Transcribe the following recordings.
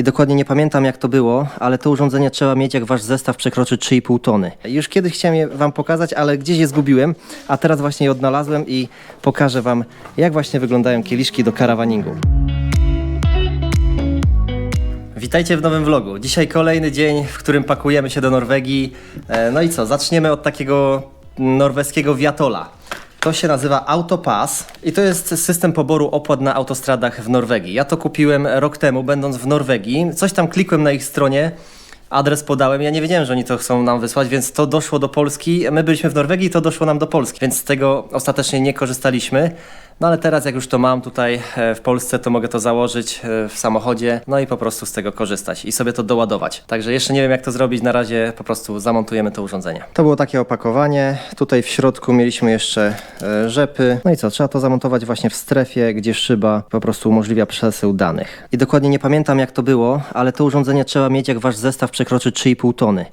I dokładnie nie pamiętam jak to było, ale to urządzenie trzeba mieć jak wasz zestaw przekroczy 3,5 tony. Już kiedyś chciałem je wam pokazać, ale gdzieś je zgubiłem, a teraz właśnie je odnalazłem i pokażę wam jak właśnie wyglądają kieliszki do karawaningu. Witajcie w nowym vlogu. Dzisiaj kolejny dzień, w którym pakujemy się do Norwegii. E, No i co, zaczniemy od takiego norweskiego wiatola. To się nazywa Autopass i to jest system poboru opłat na autostradach w Norwegii. Ja to kupiłem rok temu, będąc w Norwegii. Coś tam klikłem na ich stronie, adres podałem. Ja nie wiedziałem, że oni to chcą nam wysłać, więc to doszło do Polski. My byliśmy w Norwegii to doszło nam do Polski, więc z tego ostatecznie nie korzystaliśmy. No ale teraz, jak już to mam tutaj e, w Polsce, to mogę to założyć e, w samochodzie, no i po prostu z tego korzystać i sobie to doładować. Także jeszcze nie wiem, jak to zrobić. Na razie po prostu zamontujemy to urządzenie. To było takie opakowanie. Tutaj w środku mieliśmy jeszcze e, rzepy. No i co, trzeba to zamontować właśnie w strefie, gdzie szyba po prostu umożliwia przesył danych. I dokładnie nie pamiętam, jak to było, ale to urządzenie trzeba mieć, jak wasz zestaw przekroczy 3,5 tony.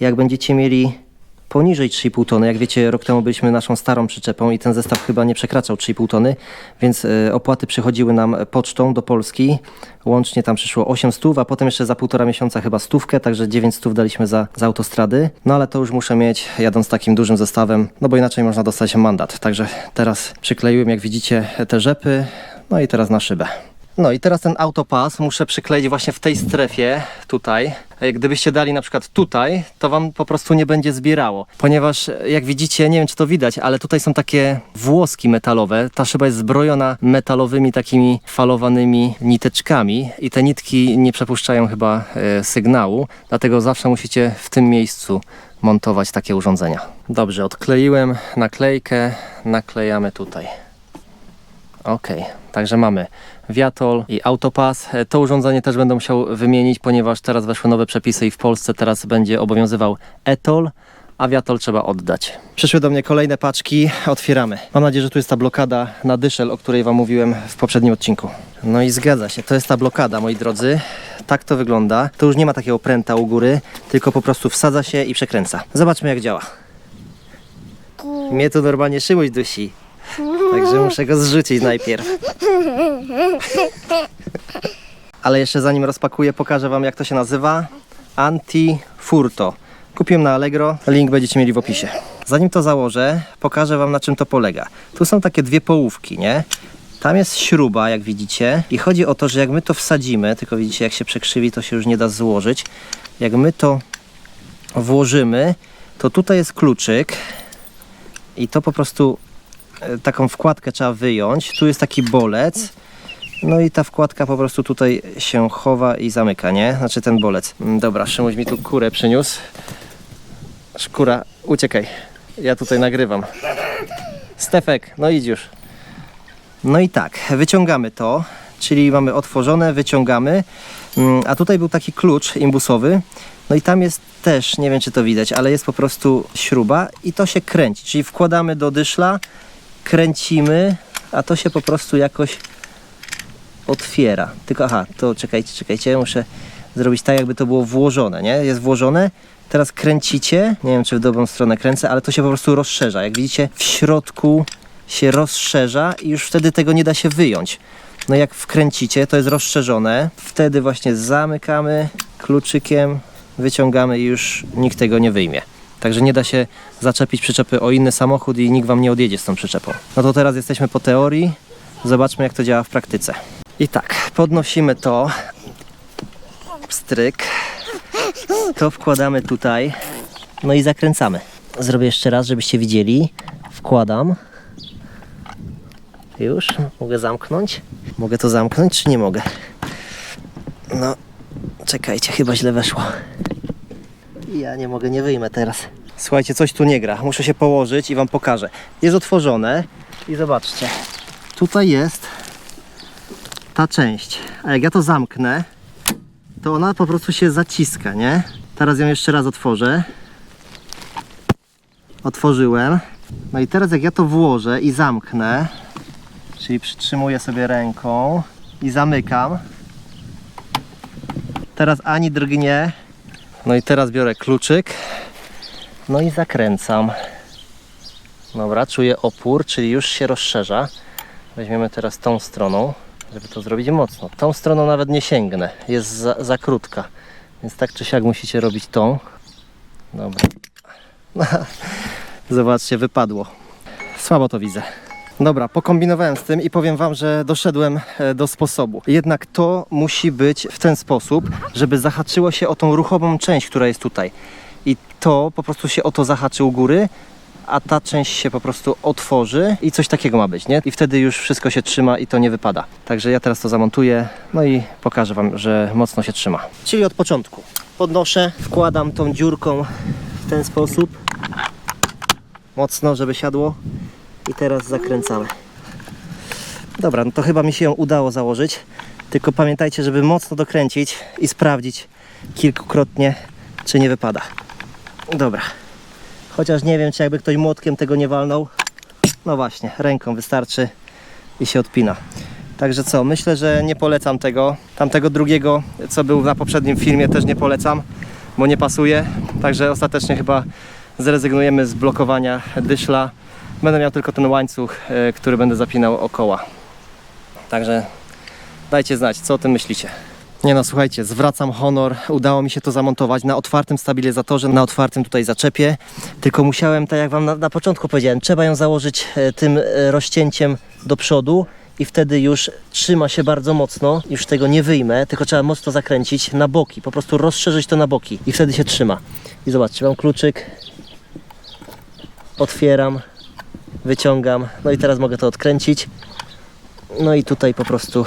Jak będziecie mieli poniżej 3,5 tony. Jak wiecie, rok temu byliśmy naszą starą przyczepą i ten zestaw chyba nie przekraczał 3,5 tony, więc e, opłaty przychodziły nam pocztą do Polski. Łącznie tam przyszło 8 stów, a potem jeszcze za półtora miesiąca chyba stówkę, także 9 stów daliśmy za, za autostrady. No ale to już muszę mieć jadąc takim dużym zestawem, no bo inaczej można dostać mandat. Także teraz przykleiłem, jak widzicie, te rzepy, no i teraz na szybę. No i teraz ten autopas muszę przykleić właśnie w tej strefie tutaj. Gdybyście dali na przykład tutaj, to wam po prostu nie będzie zbierało. Ponieważ jak widzicie, nie wiem czy to widać, ale tutaj są takie włoski metalowe. Ta szyba jest zbrojona metalowymi takimi falowanymi niteczkami i te nitki nie przepuszczają chyba e, sygnału, dlatego zawsze musicie w tym miejscu montować takie urządzenia. Dobrze, odkleiłem naklejkę, naklejamy tutaj. Ok, także mamy Viatol i Autopass. E, To urządzenie też będę musiał wymienić, ponieważ teraz weszły nowe przepisy i w Polsce teraz będzie obowiązywał Etol, a Viatol trzeba oddać. Przyszły do mnie kolejne paczki, otwieramy. Mam nadzieję, że tu jest ta blokada na dyszel, o której Wam mówiłem w poprzednim odcinku. No i zgadza się, to jest ta blokada, moi drodzy. Tak to wygląda. To już nie ma takiego pręta u góry, tylko po prostu wsadza się i przekręca. Zobaczmy jak działa. Mnie tu normalnie szyłość dusi. Także muszę go zrzucić najpierw. Ale jeszcze zanim rozpakuję, pokażę Wam jak to się nazywa. Anti-Furto. Kupiłem na Allegro, link będziecie mieli w opisie. Zanim to założę, pokażę Wam na czym to polega. Tu są takie dwie połówki, nie? Tam jest śruba, jak widzicie. I chodzi o to, że jak my to wsadzimy, tylko widzicie jak się przekrzywi, to się już nie da złożyć. Jak my to włożymy, to tutaj jest kluczyk i to po prostu taką wkładkę trzeba wyjąć. Tu jest taki bolec. No i ta wkładka po prostu tutaj się chowa i zamyka, nie? Znaczy ten bolec. Mm, Dobra, Szymuś mi tu kurę przyniósł. Szkura, uciekaj. Ja tutaj nagrywam. Stefek, no idź już. No i tak, wyciągamy to, czyli mamy otworzone, wyciągamy. Mm, A tutaj był taki klucz imbusowy. No i tam jest też, nie wiem czy to widać, ale jest po prostu śruba i to się kręci. Czyli wkładamy do dyszla, kręcimy, a to się po prostu jakoś otwiera. Tylko aha, to czekajcie, czekajcie, muszę zrobić tak, jakby to było włożone, nie? Jest włożone. Teraz kręcicie, nie wiem czy w dobrą stronę kręcę, ale to się po prostu rozszerza. Jak widzicie, w środku się rozszerza i już wtedy tego nie da się wyjąć. No jak wkręcicie, to jest rozszerzone. Wtedy właśnie zamykamy kluczykiem, wyciągamy i już nikt tego nie wyjmie. Także nie da się zaczepić przyczepy o inny samochód i nikt wam nie odjedzie z tą przyczepą. No to teraz jesteśmy po teorii. Zobaczmy jak to działa w praktyce. I tak, podnosimy to. Stryk. To wkładamy tutaj. No i zakręcamy. Zrobię jeszcze raz, żebyście widzieli. Wkładam. Już? Mogę zamknąć? Mogę to zamknąć, czy nie mogę? No, czekajcie, chyba źle weszło. Ja nie mogę, nie wyjmę teraz. Słuchajcie, coś tu nie gra. Muszę się położyć i wam pokażę. Jest otworzone i zobaczcie. Tutaj jest ta część. A jak ja to zamknę, to ona po prostu się zaciska, nie? Teraz ją jeszcze raz otworzę. Otworzyłem. No i teraz jak ja to włożę i zamknę, czyli przytrzymuję sobie ręką i zamykam. Teraz ani drgnie. No i teraz biorę kluczyk. No i zakręcam. Dobra, czuję opór, czyli już się rozszerza. Weźmiemy teraz tą stroną. żeby to zrobić mocno. Tą stroną nawet nie sięgnę, jest za, za krótka. Więc tak czy siak musicie robić tą. Dobra. Zobaczcie, wypadło. Słabo to widzę. Dobra, pokombinowałem z tym i powiem Wam, że doszedłem e, do sposobu. Jednak to musi być w ten sposób, żeby zahaczyło się o tą ruchomą część, która jest tutaj. I to po prostu się o to zahaczy u góry, a ta część się po prostu otworzy i coś takiego ma być, nie? I wtedy już wszystko się trzyma i to nie wypada. Także ja teraz to zamontuję, no i pokażę Wam, że mocno się trzyma. Czyli od początku. Podnoszę, wkładam tą dziurką w ten sposób. Mocno, żeby siadło. I teraz zakręcamy. Dobra, no to chyba mi się ją udało założyć. Tylko pamiętajcie, żeby mocno dokręcić i sprawdzić kilkukrotnie, czy nie wypada. Dobra. Chociaż nie wiem, czy jakby ktoś młotkiem tego nie walnął. No właśnie, ręką wystarczy i się odpina. Także co, myślę, że nie polecam tego. Tamtego drugiego, co był na poprzednim filmie, też nie polecam, bo nie pasuje. Także ostatecznie chyba zrezygnujemy z blokowania dyszla. Będę miał tylko ten łańcuch, e, który będę zapinał okoła. Także dajcie znać, co o tym myślicie. Nie no, słuchajcie, zwracam honor. Udało mi się to zamontować na otwartym stabilizatorze, na otwartym tutaj zaczepie. Tylko musiałem, tak jak Wam na, na początku powiedziałem, trzeba ją założyć e, tym e, rozcięciem do przodu i wtedy już trzyma się bardzo mocno. Już tego nie wyjmę, tylko trzeba mocno zakręcić na boki, po prostu rozszerzyć to na boki i wtedy się trzyma. I zobaczcie, mam kluczyk, otwieram, wyciągam, no i teraz mogę to odkręcić. No i tutaj po prostu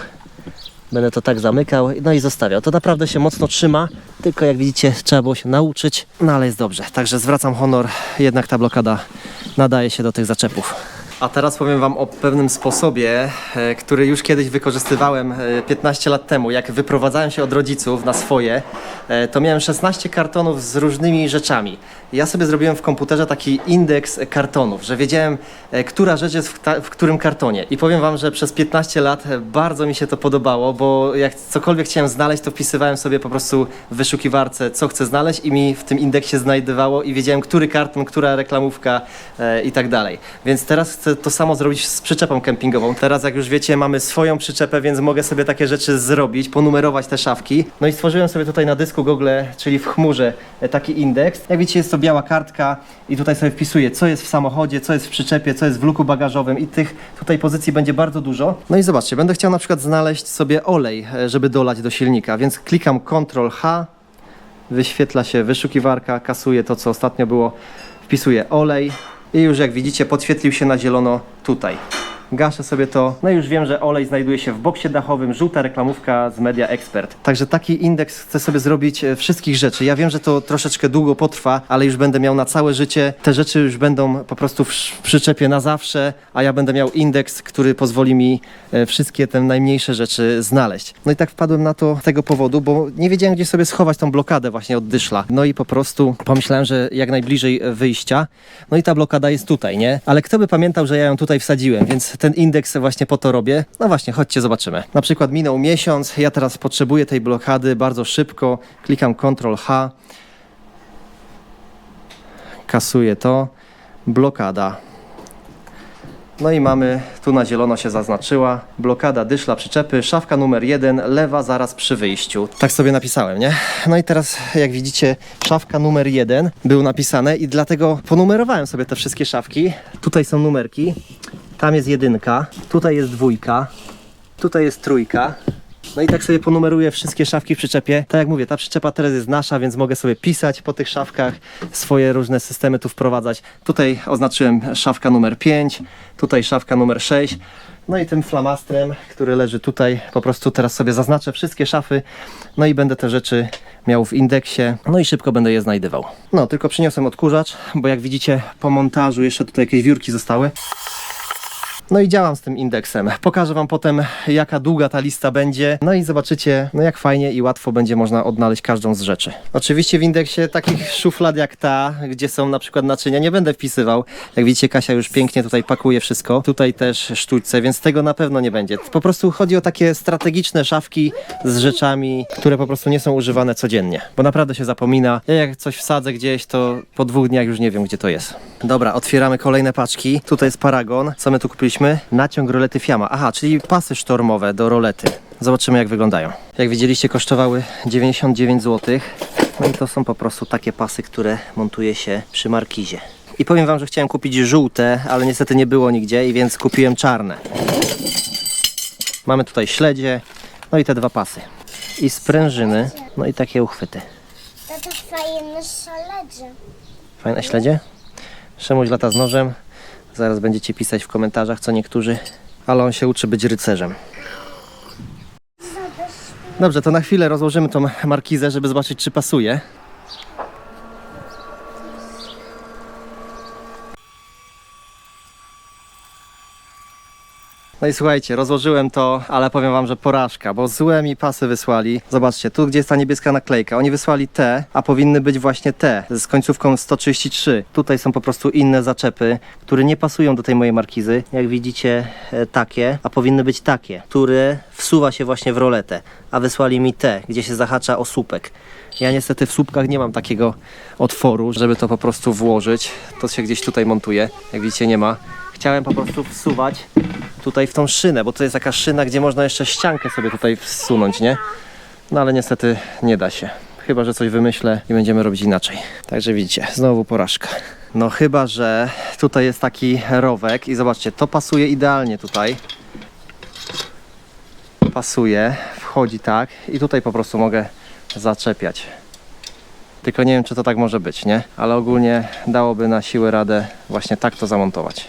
Będę to tak zamykał, no i zostawiał. To naprawdę się mocno trzyma, tylko jak widzicie trzeba było się nauczyć, no ale jest dobrze. Także zwracam honor, jednak ta blokada nadaje się do tych zaczepów. A teraz powiem Wam o pewnym sposobie, e, który już kiedyś wykorzystywałem e, 15 lat temu. Jak wyprowadzałem się od rodziców na swoje, e, to miałem 16 kartonów z różnymi rzeczami. Ja sobie zrobiłem w komputerze taki indeks kartonów, że wiedziałem, e, która rzecz jest w, w którym kartonie. I powiem Wam, że przez 15 lat e, bardzo mi się to podobało, bo jak cokolwiek chciałem znaleźć, to wpisywałem sobie po prostu w wyszukiwarce, co chcę znaleźć i mi w tym indeksie znajdowało i wiedziałem, który karton, która reklamówka e, i tak dalej. Więc teraz chcę to samo zrobić z przyczepą kempingową. Teraz, jak już wiecie, mamy swoją przyczepę, więc mogę sobie takie rzeczy zrobić, ponumerować te szafki. No i stworzyłem sobie tutaj na dysku Google, czyli w chmurze, e, taki indeks. Jak widzicie, jest to biała kartka i tutaj sobie wpisuję, co jest w samochodzie, co jest w przyczepie, co jest w luku bagażowym i tych tutaj pozycji będzie bardzo dużo. No i zobaczcie, będę chciał na przykład znaleźć sobie olej, e, żeby dolać do silnika, więc klikam Ctrl H, wyświetla się wyszukiwarka, kasuję to, co ostatnio było, wpisuję olej i już jak widzicie podświetlił się na zielono tutaj. Gaszę sobie to, no i już wiem, że olej znajduje się w boksie dachowym, żółta reklamówka z Media Expert. Także taki indeks chcę sobie zrobić e, wszystkich rzeczy. Ja wiem, że to troszeczkę długo potrwa, ale już będę miał na całe życie. Te rzeczy już będą po prostu w przyczepie na zawsze, a ja będę miał indeks, który pozwoli mi e, wszystkie te najmniejsze rzeczy znaleźć. No i tak wpadłem na to z tego powodu, bo nie wiedziałem, gdzie sobie schować tą blokadę właśnie od dyszla. No i po prostu pomyślałem, że jak najbliżej wyjścia. No i ta blokada jest tutaj, nie? Ale kto by pamiętał, że ja ją tutaj wsadziłem, więc ten indeks właśnie po to robię. No właśnie, chodźcie, zobaczymy. Na przykład minął miesiąc, ja teraz potrzebuję tej blokady bardzo szybko. Klikam Ctrl H. Kasuję to. Blokada. No i mamy, tu na zielono się zaznaczyła, blokada dyszla przyczepy, szafka numer jeden, lewa zaraz przy wyjściu. Tak sobie napisałem, nie? No i teraz, jak widzicie, szafka numer jeden był napisane i dlatego ponumerowałem sobie te wszystkie szafki. Tutaj są numerki, tam jest jedynka, tutaj jest dwójka, tutaj jest trójka. No i tak sobie ponumeruję wszystkie szafki w przyczepie. Tak jak mówię, ta przyczepa teraz jest nasza, więc mogę sobie pisać po tych szafkach, swoje różne systemy tu wprowadzać. Tutaj oznaczyłem szafka numer 5, tutaj szafka numer 6. No i tym flamastrem, który leży tutaj, po prostu teraz sobie zaznaczę wszystkie szafy, no i będę te rzeczy miał w indeksie, no i szybko będę je znajdywał. No, tylko przyniosłem odkurzacz, bo jak widzicie po montażu jeszcze tutaj jakieś wiórki zostały. No i działam z tym indeksem. Pokażę Wam potem, jaka długa ta lista będzie. No i zobaczycie, no jak fajnie i łatwo będzie można odnaleźć każdą z rzeczy. Oczywiście w indeksie takich szuflad jak ta, gdzie są na przykład naczynia, nie będę wpisywał. Jak widzicie, Kasia już pięknie tutaj pakuje wszystko. Tutaj też sztućce, więc tego na pewno nie będzie. Po prostu chodzi o takie strategiczne szafki z rzeczami, które po prostu nie są używane codziennie. Bo naprawdę się zapomina. Ja jak coś wsadzę gdzieś, to po dwóch dniach już nie wiem, gdzie to jest. Dobra, otwieramy kolejne paczki. Tutaj jest paragon. Co my tu kupiliśmy? Naciąg rolety Fiama. Aha, czyli pasy sztormowe do rolety. Zobaczymy jak wyglądają. Jak widzieliście kosztowały 99 zł. No i to są po prostu takie pasy, które montuje się przy markizie. I powiem wam, że chciałem kupić żółte, ale niestety nie było nigdzie i więc kupiłem czarne. Mamy tutaj śledzie, no i te dwa pasy. I sprężyny, no i takie uchwyty. To to fajne szaledzie. Fajne śledzie? Szemuś lata z nożem. Zaraz będziecie pisać w komentarzach, co niektórzy. Ale on się uczy być rycerzem. Dobrze, to na chwilę rozłożymy tą markizę, żeby zobaczyć, czy pasuje. No i słuchajcie, rozłożyłem to, ale powiem wam, że porażka, bo złe mi pasy wysłali. Zobaczcie, tu gdzie jest ta niebieska naklejka, oni wysłali te, a powinny być właśnie te, z końcówką 133. Tutaj są po prostu inne zaczepy, które nie pasują do tej mojej markizy. Jak widzicie, e, takie, a powinny być takie, które wsuwa się właśnie w roletę, a wysłali mi te, gdzie się zahacza o słupek. Ja niestety w słupkach nie mam takiego otworu, żeby to po prostu włożyć. To się gdzieś tutaj montuje, jak widzicie nie ma. Chciałem po prostu wsuwać tutaj w tą szynę, bo to jest taka szyna, gdzie można jeszcze ściankę sobie tutaj wsunąć, nie? No ale niestety nie da się. Chyba, że coś wymyślę i będziemy robić inaczej. Także widzicie, znowu porażka. No chyba, że tutaj jest taki rowek i zobaczcie, to pasuje idealnie tutaj. Pasuje, wchodzi tak i tutaj po prostu mogę zaczepiać. Tylko nie wiem, czy to tak może być, nie? Ale ogólnie dałoby na siłę radę właśnie tak to zamontować.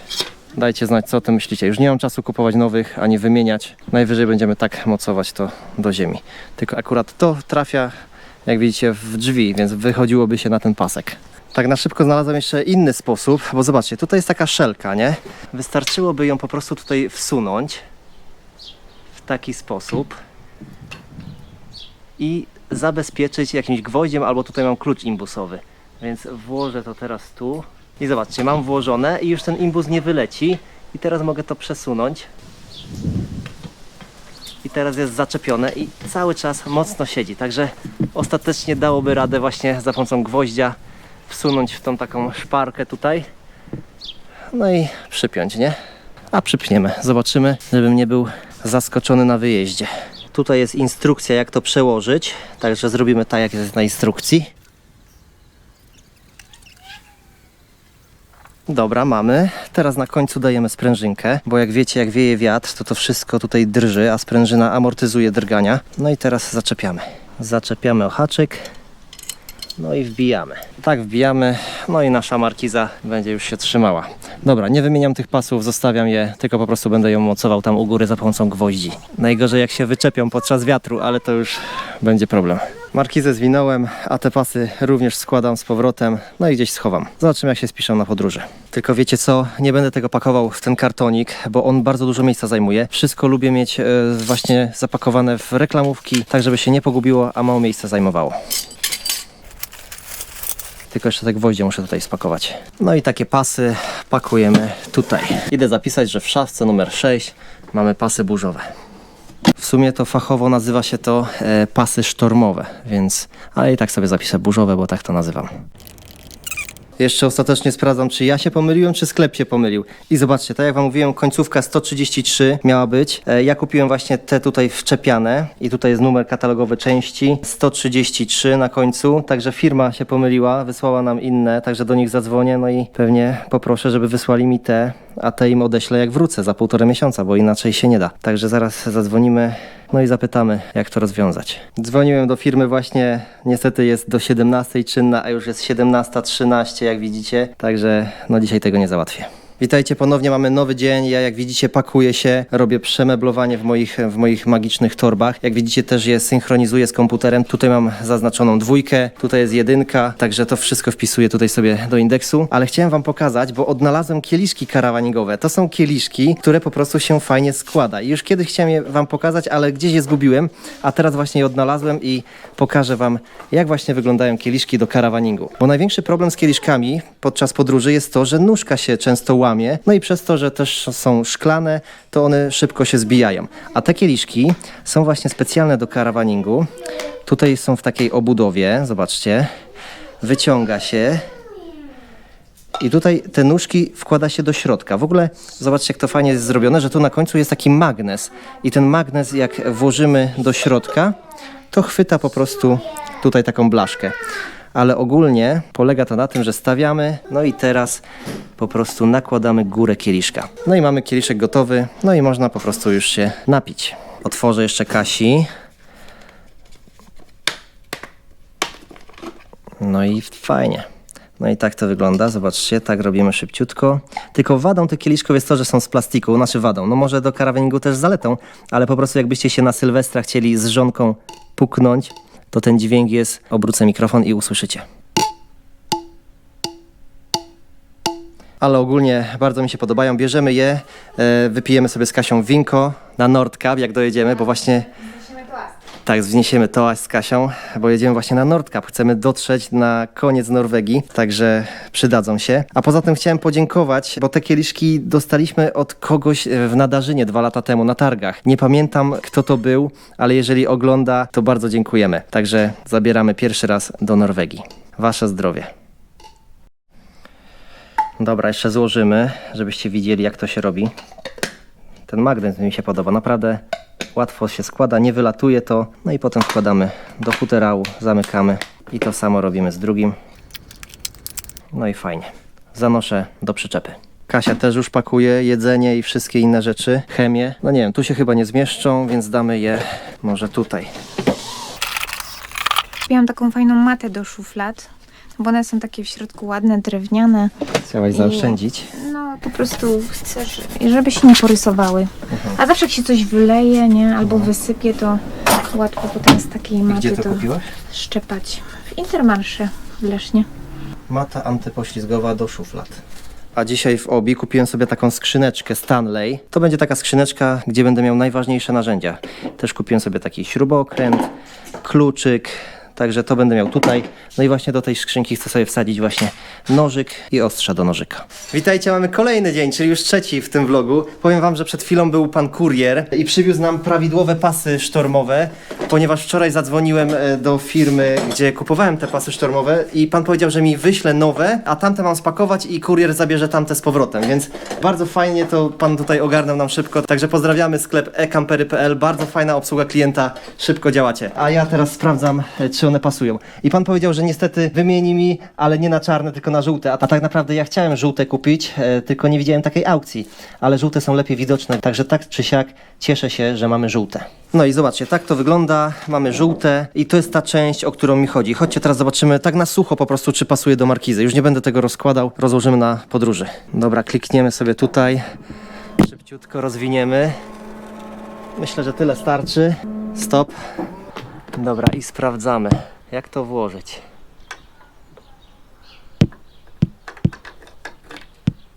Dajcie znać, co o tym myślicie. Już nie mam czasu kupować nowych, ani wymieniać. Najwyżej będziemy tak mocować to do ziemi. Tylko akurat to trafia, jak widzicie, w drzwi, więc wychodziłoby się na ten pasek. Tak na szybko znalazłem jeszcze inny sposób, bo zobaczcie, tutaj jest taka szelka, nie? Wystarczyłoby ją po prostu tutaj wsunąć w taki sposób i zabezpieczyć jakimś gwoździem, albo tutaj mam klucz imbusowy. Więc włożę to teraz tu i zobaczcie, mam włożone i już ten imbus nie wyleci i teraz mogę to przesunąć i teraz jest zaczepione i cały czas mocno siedzi, także ostatecznie dałoby radę właśnie za pomocą gwoździa wsunąć w tą taką szparkę tutaj no i przypiąć, nie? A przypniemy, zobaczymy, żebym nie był zaskoczony na wyjeździe. Tutaj jest instrukcja jak to przełożyć, także zrobimy tak jak jest na instrukcji. Dobra, mamy. Teraz na końcu dajemy sprężynkę, bo jak wiecie, jak wieje wiatr, to to wszystko tutaj drży, a sprężyna amortyzuje drgania. No i teraz zaczepiamy. Zaczepiamy o haczyk. No i wbijamy. Tak wbijamy, no i nasza markiza będzie już się trzymała. Dobra, nie wymieniam tych pasów, zostawiam je, tylko po prostu będę ją mocował tam u góry za pomocą gwoździ. Najgorzej jak się wyczepią podczas wiatru, ale to już będzie problem. Markizę zwinąłem, a te pasy również składam z powrotem, no i gdzieś schowam. Zobaczymy jak się spiszą na podróży. Tylko wiecie co, nie będę tego pakował w ten kartonik, bo on bardzo dużo miejsca zajmuje. Wszystko lubię mieć e, właśnie zapakowane w reklamówki, tak żeby się nie pogubiło, a mało miejsca zajmowało. Tylko jeszcze te gwoździe muszę tutaj spakować. No i takie pasy pakujemy tutaj. Idę zapisać, że w szafce numer 6 mamy pasy burzowe. W sumie to fachowo nazywa się to e, pasy sztormowe, więc... Ale i tak sobie zapiszę burzowe, bo tak to nazywam. Jeszcze ostatecznie sprawdzam, czy ja się pomyliłem, czy sklep się pomylił. I zobaczcie, tak jak wam mówiłem, końcówka 133 miała być. E, Ja kupiłem właśnie te tutaj wczepiane i tutaj jest numer katalogowy części 133 na końcu, także firma się pomyliła, wysłała nam inne, także do nich zadzwonię, no i pewnie poproszę, żeby wysłali mi te, a te im odeślę jak wrócę za półtora miesiąca, bo inaczej się nie da. Także zaraz zadzwonimy, no i zapytamy, jak to rozwiązać. Dzwoniłem do firmy właśnie, niestety jest do 17 czynna, a już jest 17.13, jak widzicie, także no dzisiaj tego nie załatwię. Witajcie ponownie, mamy nowy dzień. Ja jak widzicie pakuję się, robię przemeblowanie w moich, w moich magicznych torbach. Jak widzicie też je synchronizuję z komputerem. Tutaj mam zaznaczoną dwójkę, tutaj jest jedynka, także to wszystko wpisuję tutaj sobie do indeksu. Ale chciałem wam pokazać, bo odnalazłem kieliszki karawaningowe. To są kieliszki, które po prostu się fajnie składa. I już kiedyś chciałem je wam pokazać, ale gdzieś je zgubiłem, a teraz właśnie je odnalazłem i pokażę wam, jak właśnie wyglądają kieliszki do karawaningu. Bo największy problem z kieliszkami podczas podróży jest to, że nóżka się często łamie, no i przez to, że też są szklane, to one szybko się zbijają. A te kieliszki są właśnie specjalne do karawaningu. Tutaj są w takiej obudowie, zobaczcie. Wyciąga się I tutaj te nóżki wkłada się do środka. W ogóle zobaczcie, jak to fajnie jest zrobione, że tu na końcu jest taki magnes. I ten magnes, jak włożymy do środka, to chwyta po prostu tutaj taką blaszkę. Ale ogólnie polega to na tym, że stawiamy, no i teraz po prostu nakładamy górę kieliszka. No i mamy kieliszek gotowy, no i można po prostu już się napić. Otworzę jeszcze Kasi. No i fajnie. No i tak to wygląda, zobaczcie, tak robimy szybciutko. Tylko wadą tych kieliszków jest to, że są z plastiku, znaczy wadą. No może do karawaningu też zaletą, ale po prostu jakbyście się na Sylwestra chcieli z żonką puknąć, to ten dźwięk jest, obrócę mikrofon i usłyszycie. Ale ogólnie bardzo mi się podobają. Bierzemy je, e, wypijemy sobie z Kasią winko na Nordkap, jak dojedziemy, bo właśnie tak, wzniesiemy toast z Kasią, bo jedziemy właśnie na Nordkap. Chcemy dotrzeć na koniec Norwegii, także przydadzą się. A poza tym chciałem podziękować, bo te kieliszki dostaliśmy od kogoś w Nadarzynie dwa lata temu na targach. Nie pamiętam kto to był, ale jeżeli ogląda, to bardzo dziękujemy. Także zabieramy pierwszy raz do Norwegii. Wasze zdrowie. Dobra, jeszcze złożymy, żebyście widzieli jak to się robi. Ten magnes mi się podoba, naprawdę łatwo się składa, nie wylatuje to. No i potem wkładamy do futerału, zamykamy i to samo robimy z drugim. No i fajnie. Zanoszę do przyczepy. Kasia też już pakuje jedzenie i wszystkie inne rzeczy, chemię. No nie wiem, tu się chyba nie zmieszczą, więc damy je może tutaj. Kupiłam taką fajną matę do szuflad, bo one są takie w środku ładne, drewniane. Chciałaś zaoszczędzić? No po prostu chcę, że- żeby się nie porysowały. A zawsze jak się coś wyleje, nie, albo wysypie, to łatwo potem z takiej maty Gdzie to to kupiłaś? szczepać. W Intermarsze w Lesznie. Mata antypoślizgowa do szuflad. A dzisiaj w Obi kupiłem sobie taką skrzyneczkę Stanley. To będzie taka skrzyneczka, gdzie będę miał najważniejsze narzędzia. Też kupiłem sobie taki śrubokręt, kluczyk, także to będę miał tutaj. No i właśnie do tej skrzynki chcę sobie wsadzić właśnie nożyk i ostrza do nożyka. Witajcie, mamy kolejny dzień, czyli już trzeci w tym vlogu. Powiem wam, że przed chwilą był pan kurier i przywiózł nam prawidłowe pasy sztormowe, ponieważ wczoraj zadzwoniłem e, do firmy, gdzie kupowałem te pasy sztormowe i pan powiedział, że mi wyśle nowe, a tamte mam spakować i kurier zabierze tamte z powrotem, więc bardzo fajnie to pan tutaj ogarnął nam szybko. Także pozdrawiamy sklep ekampery.pl, bardzo fajna obsługa klienta, szybko działacie. A ja teraz sprawdzam, e, czy one pasują. I pan powiedział, że niestety wymieni mi, ale nie na czarne, tylko na żółte. A, tak naprawdę ja chciałem żółte kupić, e, tylko nie widziałem takiej aukcji. Ale żółte są lepiej widoczne, także tak czy siak cieszę się, że mamy żółte. No i zobaczcie, tak to wygląda. Mamy żółte i to jest ta część, o którą mi chodzi. Chodźcie teraz zobaczymy tak na sucho po prostu, czy pasuje do markizy. Już nie będę tego rozkładał, rozłożymy na podróży. Dobra, klikniemy sobie tutaj. Szybciutko rozwiniemy. Myślę, że tyle starczy. Stop. Dobra, i sprawdzamy, jak to włożyć.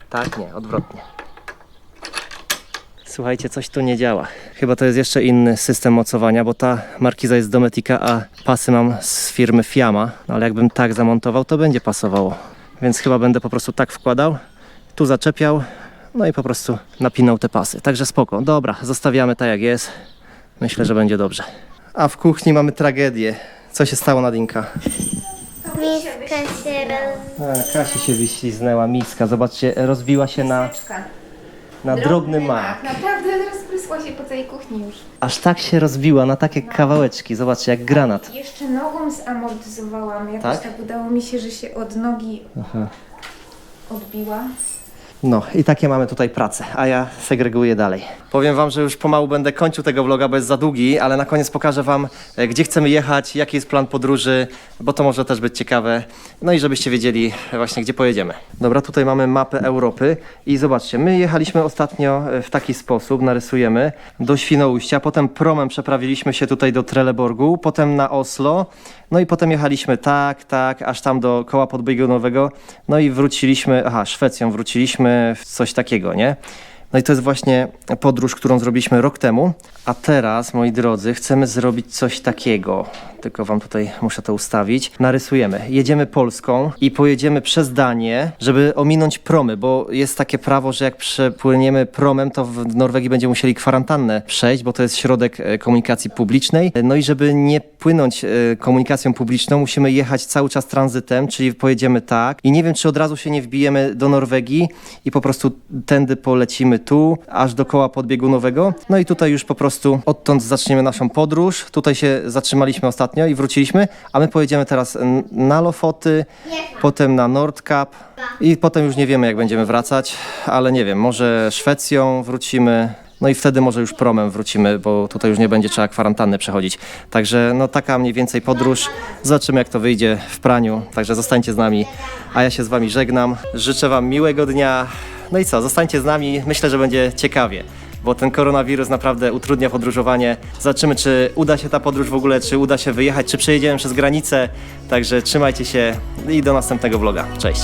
Tak, nie, odwrotnie. Słuchajcie, coś tu nie działa. Chyba to jest jeszcze inny system mocowania, bo ta markiza jest z Dometica, a pasy mam z firmy Fiamma. No ale jakbym tak zamontował, to będzie pasowało. Więc chyba będę po prostu tak wkładał, tu zaczepiał, no i po prostu napinał te pasy. Także spoko. Dobra, zostawiamy tak jak jest. Myślę, że będzie dobrze. A w kuchni mamy tragedię. Co się stało, Nadinka? Miska się roz... A, Kasi się wyśliznęła, miska. Zobaczcie, rozbiła się na, na drobny mak. Naprawdę rozprysła się po całej kuchni już. Aż tak się rozbiła na takie kawałeczki. Zobaczcie, jak granat. Jeszcze nogą zamortyzowałam. Jakoś Tak? tak? udało mi się, że się od nogi Aha. odbiła. No i takie mamy tutaj pracę, a ja segreguję dalej. Powiem wam, że już pomału będę kończył tego vloga, bo jest za długi, ale na koniec pokażę wam, e, gdzie chcemy jechać, jaki jest plan podróży, bo to może też być ciekawe. No i żebyście wiedzieli właśnie, gdzie pojedziemy. Dobra, tutaj mamy mapę Europy i zobaczcie, my jechaliśmy ostatnio e, w taki sposób, narysujemy, do Świnoujścia, potem promem przeprawiliśmy się tutaj do Trelleborgu, potem na Oslo, no i potem jechaliśmy tak, tak, aż tam do koła podbiegunowego, no i wróciliśmy, aha, Szwecją wróciliśmy w coś takiego, nie? No i to jest właśnie podróż, którą zrobiliśmy rok temu. A teraz, moi drodzy, chcemy zrobić coś takiego. Tylko wam tutaj muszę to ustawić. Narysujemy. Jedziemy Polską i pojedziemy przez Danię, żeby ominąć promy, bo jest takie prawo, że jak przepłyniemy promem, to w Norwegii będziemy musieli kwarantannę przejść, bo to jest środek e, komunikacji publicznej. No i żeby nie płynąć e, komunikacją publiczną, musimy jechać cały czas tranzytem, czyli pojedziemy tak. I nie wiem, czy od razu się nie wbijemy do Norwegii i po prostu tędy polecimy tu, aż do koła podbiegunowego. No i tutaj już po prostu odtąd zaczniemy naszą podróż. Tutaj się zatrzymaliśmy ostatnio i wróciliśmy, a my pojedziemy teraz na Lofoty, potem na Nordkap i potem już nie wiemy, jak będziemy wracać, ale nie wiem, może Szwecją wrócimy. No i wtedy może już promem wrócimy, bo tutaj już nie będzie trzeba kwarantanny przechodzić. Także no taka mniej więcej podróż. Zobaczymy jak to wyjdzie w praniu. Także zostańcie z nami, a ja się z wami żegnam. Życzę wam miłego dnia. No i co, zostańcie z nami. Myślę, że będzie ciekawie. Bo ten koronawirus naprawdę utrudnia podróżowanie. Zobaczymy, czy uda się ta podróż w ogóle, czy uda się wyjechać, czy przejedziemy przez granicę. Także trzymajcie się i do następnego vloga. Cześć.